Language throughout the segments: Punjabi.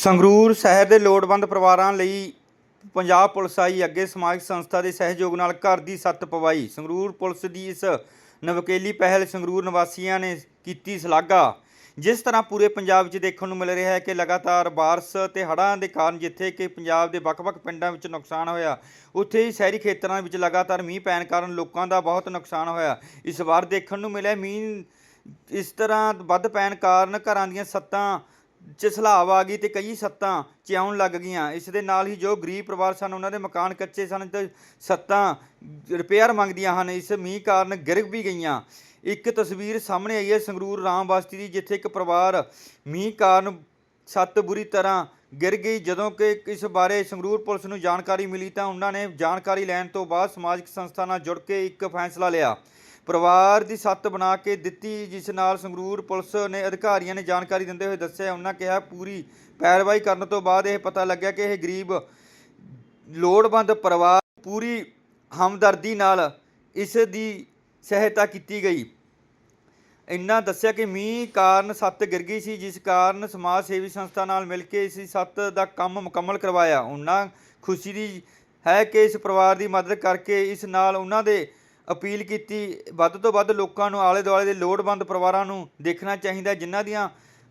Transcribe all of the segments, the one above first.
ਸੰਗਰੂਰ ਸ਼ਹਿਰ ਦੇ ਲੋੜਵੰਦ ਪਰਿਵਾਰਾਂ ਲਈ ਪੰਜਾਬ ਪੁਲਿਸ ਆਈ, ਅੱਗੇ ਸਮਾਜਿਕ ਸੰਸਥਾ ਦੇ ਸਹਿਯੋਗ ਨਾਲ ਘਰ ਦੀ ਸੱਤ ਪਵਾਈ। ਸੰਗਰੂਰ ਪੁਲਿਸ ਦੀ ਇਸ ਨਵਕੇਲੀ ਪਹਿਲ ਸੰਗਰੂਰ ਨਿਵਾਸੀਆਂ ਨੇ ਕੀਤੀ ਸ਼ਲਾਘਾ। ਜਿਸ ਤਰ੍ਹਾਂ ਪੂਰੇ ਪੰਜਾਬ ਵਿੱਚ ਦੇਖਣ ਨੂੰ ਮਿਲ ਰਿਹਾ ਹੈ ਕਿ ਲਗਾਤਾਰ ਬਾਰਸ਼ ਤੇ ਹੜ੍ਹਾਂ ਦੇ ਕਾਰਨ ਜਿੱਥੇ ਕਿ ਪੰਜਾਬ ਦੇ ਵੱਖ-ਵੱਖ ਪਿੰਡਾਂ ਵਿੱਚ ਨੁਕਸਾਨ ਹੋਇਆ, ਉੱਥੇ ਹੀ ਸ਼ਹਿਰੀ ਖੇਤਰਾਂ ਵਿੱਚ ਲਗਾਤਾਰ ਮੀਂਹ ਪੈਣ ਕਾਰਨ ਲੋਕਾਂ ਦਾ ਬਹੁਤ ਨੁਕਸਾਨ ਹੋਇਆ। ਇਸ ਵਾਰ ਦੇਖਣ ਨੂੰ ਮਿਲਿਆ ਮੀਂਹ ਇਸ ਤਰ੍ਹਾਂ ਵੱਧ ਪੈਣ ਕਾਰਨ ਘਰਾਂ ਦੀਆਂ ਛੱਤਾਂ 'ਚ ਸਲਾਬ ਆ ਗਈ ਤੇ ਕਈ ਸੱਤਾਂ ਚਿਆਉਣ ਲੱਗ ਗਈਆਂ। ਇਸ ਦੇ ਨਾਲ ਹੀ ਜੋ ਗਰੀਬ ਪਰਿਵਾਰ ਸਨ, ਉਹਨਾਂ ਦੇ ਮਕਾਨ ਕੱਚੇ ਸਨ ਤੇ ਸੱਤਾਂ ਰਿਪੇਅਰ ਮੰਗਦੀਆਂ ਹਨ। ਇਸ ਮੀਂਹ ਕਾਰਨ ਗਿਰ ਵੀ ਗਈਆਂ। ਇੱਕ ਤਸਵੀਰ ਸਾਹਮਣੇ ਆਈ ਹੈ ਸੰਗਰੂਰ ਰਾਮ ਬਸਤੀ ਦੀ, ਜਿੱਥੇ ਇੱਕ ਪਰਿਵਾਰ ਮੀਂਹ ਕਾਰਨ ਸੱਤ ਬੁਰੀ ਤਰ੍ਹਾਂ ਗਿਰ ਗਈ। ਜਦੋਂ ਕਿ ਇਸ ਬਾਰੇ ਸੰਗਰੂਰ ਪੁਲਿਸ ਨੂੰ ਜਾਣਕਾਰੀ ਮਿਲੀ ਤਾਂ ਉਹਨਾਂ ਨੇ ਜਾਣਕਾਰੀ ਲੈਣ ਤੋਂ ਬਾਅਦ ਸਮਾਜਿਕ ਸੰਸਥਾ ਨਾਲ ਜੁੜ ਕੇ ਇੱਕ ਫੈਸਲਾ ਲਿਆ। ਪਰਿਵਾਰ ਦੀ ਸੱਤ ਬਣਾ ਕੇ ਦਿੱਤੀ, ਜਿਸ ਨਾਲ ਸੰਗਰੂਰ ਪੁਲਿਸ ਨੇ ਅਧਿਕਾਰੀਆਂ ਨੇ ਜਾਣਕਾਰੀ ਦਿੰਦੇ ਹੋਏ ਦੱਸਿਆ, ਉਹਨਾਂ ਕਿਹਾ ਪੂਰੀ ਪੈਰਵਾਈ ਕਰਨ ਤੋਂ ਬਾਅਦ ਇਹ ਪਤਾ ਲੱਗਿਆ ਕਿ ਇਹ ਗਰੀਬ, ਲੋੜਵੰਦ ਪਰਿਵਾਰ ਪੂਰੀ ਹਮਦਰਦੀ ਨਾਲ ਇਸ ਦੀ ਸਹਾਇਤਾ ਕੀਤੀ ਗਈ। ਇੰਨਾ ਦੱਸਿਆ ਕਿ ਮੀਂਹ ਕਾਰਨ ਸੱਤ ਗਿਰ ਗਈ ਸੀ, ਜਿਸ ਕਾਰਨ ਸਮਾਜ ਸੇਵੀ ਸੰਸਥਾ ਨਾਲ ਮਿਲ ਕੇ ਇਸ ਛੱਤ ਦਾ ਕੰਮ ਮੁਕੰਮਲ ਕਰਵਾਇਆ। ਉਹਨਾਂ ਖੁਸ਼ੀ ਦੀ ਹੈ ਕਿ ਇਸ ਪਰਿਵਾਰ ਦੀ ਮਦਦ ਕਰਕੇ ਇਸ ਨਾਲ ਉਹਨਾਂ ਦੇ ਅਪੀਲ ਕੀਤੀ ਵੱਧ ਤੋਂ ਵੱਧ ਲੋਕਾਂ ਨੂੰ ਆਲੇ ਦੁਆਲੇ ਦੇ ਲੋੜਵੰਦ ਪਰਿਵਾਰਾਂ ਨੂੰ ਦੇਖਣਾ ਚਾਹੀਦਾ ਜਿਨ੍ਹਾਂ ਦੀਆਂ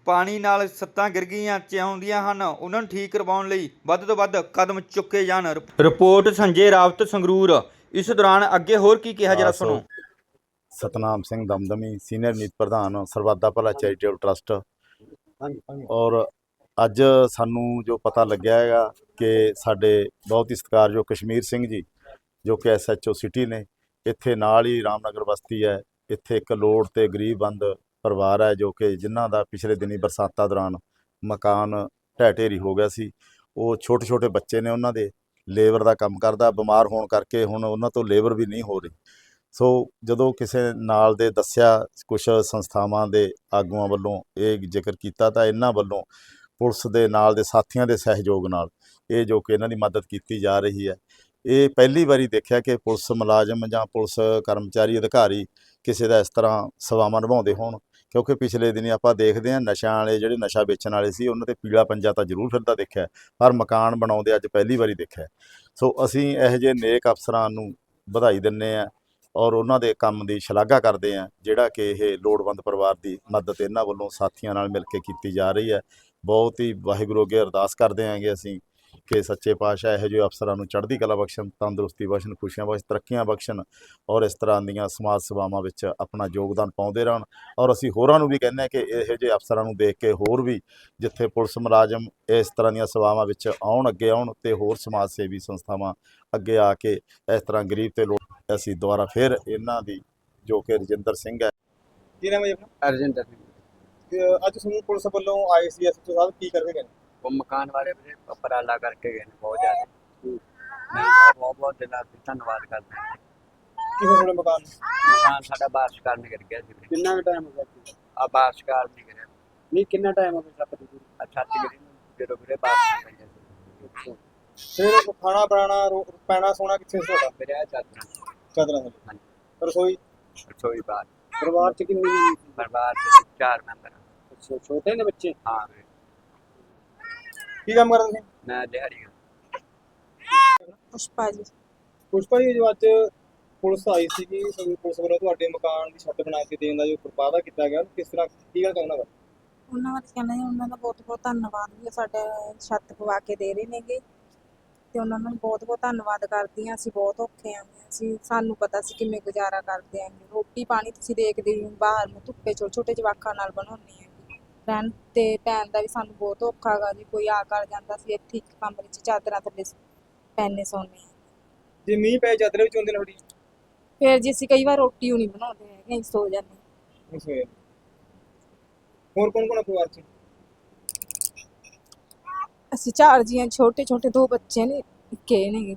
ਪਾਣੀ ਨਾਲ ਸੱਤਾਂ ਗਿਰ ਗਈਆਂ ਚਾਹੁੰਦੀਆਂ ਹਨ ਉਹਨਾਂ ਨੂੰ ਠੀਕ ਕਰਵਾਉਣ ਲਈ ਵੱਧ ਤੋਂ ਵੱਧ ਕਦਮ ਚੁੱਕੇ ਜਾਣ। ਰਿਪੋਰਟ ਸੰਜੇ ਰਾਵਤ ਸੰਗਰੂਰ। ਇਸ ਦੌਰਾਨ ਅੱਗੇ ਹੋਰ ਕੀ ਕਿਹਾ ਜਰਾ ਸੁਣੋ ਸਤਨਾਮ ਸਿੰਘ ਦਮਦਮੀ ਸੀਨੀਅਰ ਨੀਤ ਪ੍ਰਧਾਨ ਸਰਵਾਦਾ ਭਲਾ ਚੈਰੀਟੇਬਲ ਟਰਸਟ। ਔਰ ਅੱਜ ਸਾਨੂੰ ਜੋ ਪਤਾ ਲੱਗਿਆ ਹੈਗਾ ਕਿ ਸਾਡੇ ਬਹੁਤ ਹੀ ਸਤਿਕਾਰਯੋਗ ਕਸ਼ਮੀਰ ਸਿੰਘ ਜੀ ਜੋ ਕਿ ਐਸਐਚਓ ਸਿਟੀ ਨੇ ਇੱਥੇ ਨਾਲ ਹੀ ਰਾਮਨਗਰ ਬਸਤੀ ਹੈ। ਇੱਥੇ ਇੱਕ ਲੋੜ ਤੇ ਗਰੀਬਬੰਦ ਪਰਿਵਾਰ ਹੈ ਜੋ ਕਿ ਜਿਨ੍ਹਾਂ ਦਾ ਪਿਛਲੇ ਦਿਨੀ ਬਰਸਾਤਾਂ ਦੌਰਾਨ ਮਕਾਨ ਢਹਿ ਢੇਰੀ ਹੋ ਗਿਆ ਸੀ। ਉਹ ਛੋਟੇ ਛੋਟੇ ਬੱਚੇ ਨੇ ਉਹਨਾਂ ਦੇ ਲੇਬਰ ਦਾ ਕੰਮ ਕਰਦਾ। ਬਿਮਾਰ ਹੋਣ ਕਰਕੇ ਹੁਣ ਉਹਨਾਂ ਤੋਂ ਲੇਬਰ ਵੀ ਨਹੀਂ ਹੋ ਰਹੀ। ਸੋ ਜਦੋਂ ਕਿਸੇ ਨਾਲ ਦੇ ਦੱਸਿਆ ਕੁਝ ਸੰਸਥਾਵਾਂ ਦੇ ਆਗੂਆਂ ਵੱਲੋਂ ਇਹ ਜ਼ਿਕਰ ਕੀਤਾ ਤਾਂ ਇਹਨਾਂ ਵੱਲੋਂ ਪੁਲਿਸ ਦੇ ਨਾਲ ਦੇ ਸਾਥੀਆਂ ਦੇ ਸਹਿਯੋਗ ਨਾਲ ਇਹ ਜੋ ਕਿ ਇਹਨਾਂ ਦੀ ਮਦਦ ਕੀਤੀ ਜਾ ਰਹੀ ਹੈ। ਇਹ ਪਹਿਲੀ ਵਾਰੀ ਦੇਖਿਆ ਕਿ ਪੁਲਿਸ ਮੁਲਾਜ਼ਮ ਜਾਂ ਪੁਲਿਸ ਕਰਮਚਾਰੀ, ਅਧਿਕਾਰੀ ਕਿਸੇ ਦਾ ਇਸ ਤਰ੍ਹਾਂ ਸੇਵਾਵਾਂ ਨਿਭਾਉਂਦੇ ਹੋਣ, ਕਿਉਂਕਿ ਪਿਛਲੇ ਦਿਨੀ ਆਪਾਂ ਦੇਖਦੇ ਹਾਂ ਨਸ਼ਿਆਂ ਵਾਲੇ ਜਿਹੜੇ ਨਸ਼ਾ ਵੇਚਣ ਵਾਲੇ ਸੀ, ਉਹਨਾਂ ਤੇ ਪੀਲਾ ਪੰਜਾ ਤਾਂ ਜ਼ਰੂਰ ਫਿਰਦਾ ਦੇਖਿਆ ਪਰ ਮਕਾਨ ਬਣਾਉਂਦੇ ਅੱਜ ਪਹਿਲੀ ਵਾਰੀ ਦੇਖਿਆ ਸੋ ਅਸੀਂ ਇਹੋ ਜਿਹੇ ਨੇਕ ਅਫਸਰਾਂ ਨੂੰ ਵਧਾਈ ਦਿੰਨੇ ਆ ਔਰ ਉਹਨਾਂ ਦੇ ਕੰਮ ਦੀ ਸ਼ਲਾਘਾ ਕਰਦੇ ਆ ਜਿਹੜਾ ਕਿ ਇਹ ਲੋੜਵੰਦ ਪਰਿਵਾਰ ਦੀ ਮਦਦ ਇਹਨਾਂ ਵੱਲੋਂ ਸਾਥੀਆਂ ਨਾਲ ਮਿਲ ਕੇ ਕੀਤੀ ਜਾ ਰਹੀ ਹੈ। ਬਹੁਤ ਹੀ ਵਾਹਿਗੁਰੂ ਅੱਗੇ ਅਰਦਾਸ ਕਰਦੇ ਆਂਗੇ ਅਸੀਂ ਕਿ ਸੱਚੇ ਪਾਤਸ਼ਾਹ ਇਹੋ ਜਿਹੇ ਅਫਸਰਾਂ ਨੂੰ ਚੜ੍ਹਦੀ ਕਲਾ ਬਖਸ਼ਣ ਤੰਦਰੁਸਤੀ ਬਖਸ਼ਣ ਖੁਸ਼ੀਆਂ ਬਖਸ਼ ਤਰੱਕੀਆਂ ਬਖਸ਼ਣ ਔਰ ਇਸ ਤਰ੍ਹਾਂ ਦੀਆਂ ਸਮਾਜ ਸੇਵਾਵਾਂ ਵਿੱਚ ਆਪਣਾ ਯੋਗਦਾਨ ਪਾਉਂਦੇ ਰਹਿਣ ਔਰ ਅਸੀਂ ਹੋਰਾਂ ਨੂੰ ਵੀ ਕਹਿੰਦੇ ਹਾਂ ਕਿ ਇਹੋ ਜਿਹੇ ਅਫਸਰਾਂ ਨੂੰ ਦੇਖ ਕੇ ਹੋਰ ਵੀ ਜਿੱਥੇ ਪੁਲਿਸ ਮੁਲਾਜ਼ਮ ਇਸ ਤਰ੍ਹਾਂ ਦੀਆਂ ਸੇਵਾਵਾਂ ਵਿੱਚ ਆਉਣ ਅੱਗੇ ਆਉਣ ਤੇ ਹੋਰ ਸਮਾਜ ਸੇਵੀ ਸੰਸਥਾਵਾਂ ਅੱਗੇ ਆ ਕੇ ਇਸ ਤਰ੍ਹਾਂ ਗਰੀਬ ਤੇ ਲੋੜ ਅਸੀਂ ਦੁਬਾਰਾ ਫਿਰ ਇਹਨਾਂ ਦੀ ਜੋ ਕਿ ਰਜਿੰਦਰ ਸਿੰਘ ਹੈ। ਕੀ ਨਾਮ ਹੈ ਜੀ ਆਪਣਾ? ਅਰਜਿੰਦਰ ਸਿੰਘ। ਤੇ ਅੱਜ ਸਮੂਹ ਪੁਲਿਸ ਵੱਲੋਂ ਆਏ ਸੀ ਐਸਪੀ ਸਾਹਿਬ ਕੀ ਨੇ? ਉਹ ਮਕਾਨ ਵਾਲੇ ਵੀਰੇ ਉਪਰਾਲਾ ਕਰਕੇ ਗਏ ਨੇ ਬਹੁਤ ਜ਼ਿਆਦਾ। ਮੈਂ ਤਾਂ ਬਹੁਤ ਬਹੁਤ ਦਿਲਾਂ ਤੋਂ ਧੰਨਵਾਦ ਕਰਦਾ ਹਾਂ। ਕੀ ਹੋਇਆ ਤੁਹਾਡੇ ਮਕਾਨ? ਮਕਾਨ ਸਾਡਾ ਬਾਰਿਸ਼ ਕਾਰਨ ਗਿਰ ਗਿਆ ਸੀ। ਵੀਰੇ ਕਿੰਨਾ ਕੁ ਟਾਈਮ ਹੋ ਗਿਆ ਜੀ? ਆ ਬਾਰਿਸ਼ ਕਾਰਨ ਹੀ ਗਿਰਿਆ। ਨਹੀਂ ਕਿੰਨਾ ਟਾਈਮ ਹੋ ਗਿਆ ਛੱਤ ਦੀ ਆ ਛੱਤ ਗਿਰੀ ਨੂੰ ਜਦੋਂ ਵੀਰੇ ਬਾਰਿਸ਼ ਪਈ ਸੀ ਫਿਰ ਖਾਣਾ ਬਣਾਉਣਾ ਰੋ- ਪੈਣਾ ਸੋਣਾ ਕਿੱਥੇ ਸੀ ਤੁਹਾਡਾ? ਵੀਰੇ ਆ ਚਾਦਰ ਚਾਦਰਾਂ ਥੱਲੇ ਹਾਂਜੀ। ਰਸੋਈ? ਰਸੋਈ ਬਾਹਰ। ਪਰਿਵਾਰ ਚ ਕਿੰਨੀ? ਪਰਿਵਾਰ ਦੇ ਚਾਰ ਮੈਂਬਰ। ਅੱਛਾ ਛੋਟੇ ਨੇ ਬੱਚੇ? ਹਾਂ। ਵੀਰੇ ਕੀ ਕੰਮ ਕਰਦੇ ਤੁਸੀਂ ਮੈਂ ਦਿਹਾੜੀ ਪੁਸ਼ਪਾ ਜੀ। ਪੁਸ਼ਪਾ ਜੀ ਜੋ ਅੱਜ ਪੁਲਿਸ ਆਈ ਸੀ ਕਿ ਸਮੂਹ ਪੁਲਿਸ ਵੱਲੋਂ ਤੁਹਾਡੇ ਮਕਾਨ ਦੀ ਛੱਤ ਬਣਾ ਕੇ ਦੇਣ ਦਾ ਜੋ ਪ੍ਰਪਾਦਾ ਕੀਤਾ ਗਿਆ ਕਿਸ ਤਰ੍ਹਾਂ ਕੀ ਗੱਲ ਚਾਹੁੰਦਾ ਵਾ? ਉਹਨਾਂ ਬਾਰੇ ਕਹਿਣਾ ਜੀ ਉਹਨਾਂ ਦਾ ਬਹੁਤ ਬਹੁਤ ਧੰਨਵਾਦ ਵੀ ਸਾਡਾ ਛੱਤ ਪਵਾ ਕੇ ਦੇ ਰਹੇ ਨੇਗੇ। ਤੇ ਉਹਨਾਂ ਨੂੰ ਬਹੁਤ ਬਹੁਤ ਧੰਨਵਾਦ ਕਰਦੀ ਹਾਂ ਅਸੀਂ ਬਹੁਤ ਔਖੇ ਆਂ ਅਸੀਂ ਸਾਨੂੰ ਪਤਾ ਸੀ ਕਿਵੇਂ ਗੁਜ਼ਾਰਾ ਕਰਦੇ ਆਂ ਰੋਟੀ ਪਾਣੀ ਤੁਸੀਂ ਦੇਖਦੇ ਹੀ ਹੋ ਬਾਹਰ ਨੂੰ ਧੁੱਪੇ ਛੋਟੇ ਛੋਟੇ ਜਵਾਕਾਂ ਨਾਲ ਬਣਾਉਂਦੇ ਆਂ ਰਹਿਣ ਤੇ ਪੈਣ ਦਾ ਵੀ ਸਾਨੂੰ ਬਹੁਤ ਔਖਾ ਗਾ ਜੀ ਕੋਈ ਆ ਕਰ ਜਾਂਦਾ ਸੀ ਇੱਥੇ ਇੱਕ ਕਮਰੇ 'ਚ ਚਾਦਰਾਂ ਥੱਲੇ ਪੈਨੇ ਸੌਂਦੇ ਜੇ ਮੀਂਹ ਪਏ ਚਾਦਰ ਵਿੱਚ ਹੁੰਦੇ ਨੇ ਥੋੜੀ ਫਿਰ ਜੀ ਅਸੀਂ ਕਈ ਵਾਰ ਰੋਟੀ ਨਹੀਂ ਬਣਾਉਂਦੇ ਹੈਗੇ ਅਸੀਂ ਸੋ ਜਾਂਦੇ ਹਾਂ। ਉਸ ਹੋਰ ਕੌਣ ਕੌਣ ਪਰਿਵਾਰ ਚ? ਅਸੀਂ ਚਾਰ ਜੀਆਂ ਛੋਟੇ ਛੋਟੇ ਦੋ ਬੱਚੇ ਨੇ ਇੱਕ ਨੇ।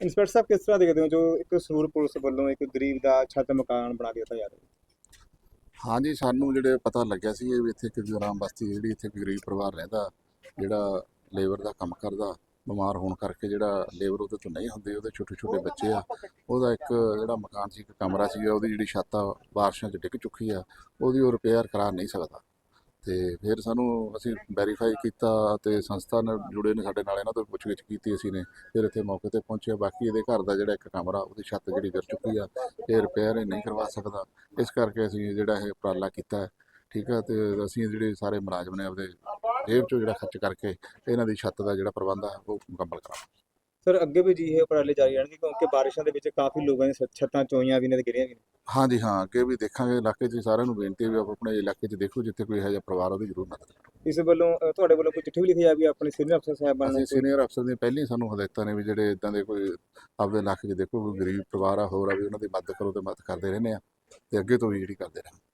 ਇੰਸਪੈਕਟਰ ਸਾਹਿਬ ਕਿਸ ਤਰ੍ਹਾਂ ਦੇਖਦੇ ਹੋ ਜੋ ਇੱਕ ਸਰੂਰ ਪੁਲਿਸ ਵੱਲੋਂ ਇੱਕ ਗਰੀਬ ਦਾ ਛੱਤ ਮਕਾਨ ਬਣਾ ਕੇ ਦਿੱਤਾ ਜਾ ਰਿਹਾ? ਹਾਂਜੀ ਸਾਨੂੰ ਜਿਹੜੇ ਪਤਾ ਲੱਗਿਆ ਸੀ ਇਹ ਵੀ ਇੱਥੇ ਇੱਕ ਗ੍ਰਾਮ ਬਸਤੀ ਜਿਹੜੀ ਇੱਥੇ ਇੱਕ ਗਰੀਬ ਪਰਿਵਾਰ ਰਹਿੰਦਾ ਜਿਹੜਾ ਲੇਬਰ ਦਾ ਕੰਮ ਕਰਦਾ ਬਿਮਾਰ ਹੋਣ ਕਰਕੇ ਜਿਹੜਾ ਲੇਬਰ ਉਹਦੇ ਤੋਂ ਨਹੀਂ ਹੁੰਦੀ ਉਹਦੇ ਛੋਟੇ ਛੋਟੇ ਬੱਚੇ ਆ। ਉਹਦਾ ਇੱਕ ਜਿਹੜਾ ਮਕਾਨ ਸੀ ਇੱਕ ਕਮਰਾ ਸੀਗਾ ਉਹਦੀ ਜਿਹੜੀ ਛੱਤ ਆ ਬਾਰਿਸ਼ਾਂ 'ਚ ਡਿੱਗ ਚੁੱਕੀ ਆ ਉਹਦੀ ਉਹ ਰਿਪੇਅਰ ਕਰਾ ਨਹੀਂ ਸਕਦਾ। ਤੇ ਫਿਰ ਸਾਨੂੰ ਅਸੀਂ ਵੈਰੀਫਾਈ ਕੀਤਾ ਤੇ ਸੰਸਥਾ ਨਾਲ ਜੁੜੇ ਨੇ ਸਾਡੇ ਨਾਲ, ਇਹਨਾਂ ਤੋਂ ਪੁੱਛਗਿੱਛ ਕੀਤੀ ਅਸੀਂ ਨੇ। ਫਿਰ ਇੱਥੇ ਮੌਕੇ ਤੇ ਪਹੁੰਚੇ ਬਾਕੀ ਇਹਦੇ ਘਰ ਦਾ ਜਿਹੜਾ ਇੱਕ ਕਮਰਾ, ਉਹਦੀ ਛੱਤ ਜਿਹੜੀ ਗਿਰ ਚੁੱਕੀ ਆ, ਇਹ ਰਿਪੇਅਰ ਇਹ ਨਹੀਂ ਕਰਵਾ ਸਕਦਾ। ਇਸ ਕਰਕੇ ਅਸੀਂ ਜਿਹੜਾ ਇਹ ਉਪਰਾਲਾ ਕੀਤਾ, ਠੀਕ ਆ? ਤੇ ਅਸੀਂ ਜਿਹੜੇ ਸਾਰੇ ਮੁਲਾਜ਼ਮ ਨੇ ਆਪਦੇ ਜੇਬ ਚੋਂ ਜਿਹੜਾ ਖਰਚ ਕਰਕੇ ਇਹਨਾਂ ਦੀ ਛੱਤ ਦਾ ਜਿਹੜਾ ਪ੍ਰਬੰਧ ਆ, ਉਹ ਮੁਕੰਮਲ ਕਰਾਂਗੇ ਸਰ ਅੱਗੇ ਵੀ ਜੀ ਇਹ ਉਪਰਾਲੇ ਜਾਰੀ ਰਹਿਣਗੇ ਕਿਉਂਕਿ ਬਾਰਿਸ਼ਾਂ ਦੇ ਵਿੱਚ ਕਾਫੀ ਲੋਕਾਂ ਦੀਆਂ ਛ- ਛੱਤਾਂ ਚੋਈਆਂ ਵੀ ਨੇ ਤੇ ਗਿਰੀਆਂ ਵੀ ਨੇ। ਹਾਂਜੀ ਹਾਂ ਅੱਗੇ ਵੀ ਦੇਖਾਂਗੇ। ਇਲਾਕੇ 'ਚ ਸਾਰਿਆਂ ਨੂੰ ਬੇਨਤੀ ਹੈ ਵੀ ਆਪ ਆਪਣੇ ਇਲਾਕੇ 'ਚ ਦੇਖੋ ਜਿੱਥੇ ਕੋਈ ਇਹੋ ਜਿਹਾ ਪਰਿਵਾਰ ਉਹਦੀ ਜ਼ਰੂਰ ਮਦਦ ਕਰੋ। ਇਸ ਵੱਲੋਂ ਅ, ਤੁਹਾਡੇ ਵੱਲੋਂ ਕੋਈ ਚਿੱਠੀ ਵੀ ਲਿਖੀ ਜਾਵੇ ਆਪਣੇ ਸੀਨੀਅਰ ਅਫਸਰ ਸਾਹਿਬਾਨ ਨੂੰ? ਅਸੀਂ ਸੀਨੀਅਰ ਅਫਸਰ ਦੀਆਂ ਪਹਿਲਾਂ ਹੀ ਸਾਨੂੰ ਹਦਾਇਤਾਂ ਨੇ ਵੀ ਜਿਹੜੇ ਇਦਾਂ ਦੇ ਕੋਈ ਆਪਦੇ ਇਲਾਕੇ 'ਚ ਦੇਖੋ ਕੋਈ ਗਰੀਬ ਪਰਿਵਾਰ ਆ ਹੋਰ ਆ ਵੀ ਉਹਨਾਂ ਦੀ ਮਦਦ ਕਰੋ ਤੇ ਮਦਦ ਕਰਦੇ ਰਹਿੰਦੇ ਆ ਤੇ ਅੱਗੇ ਤੋਂ ਵੀ ਜਿਹੜੀ ਕਰਦੇ ਰਹਾਂਗੇ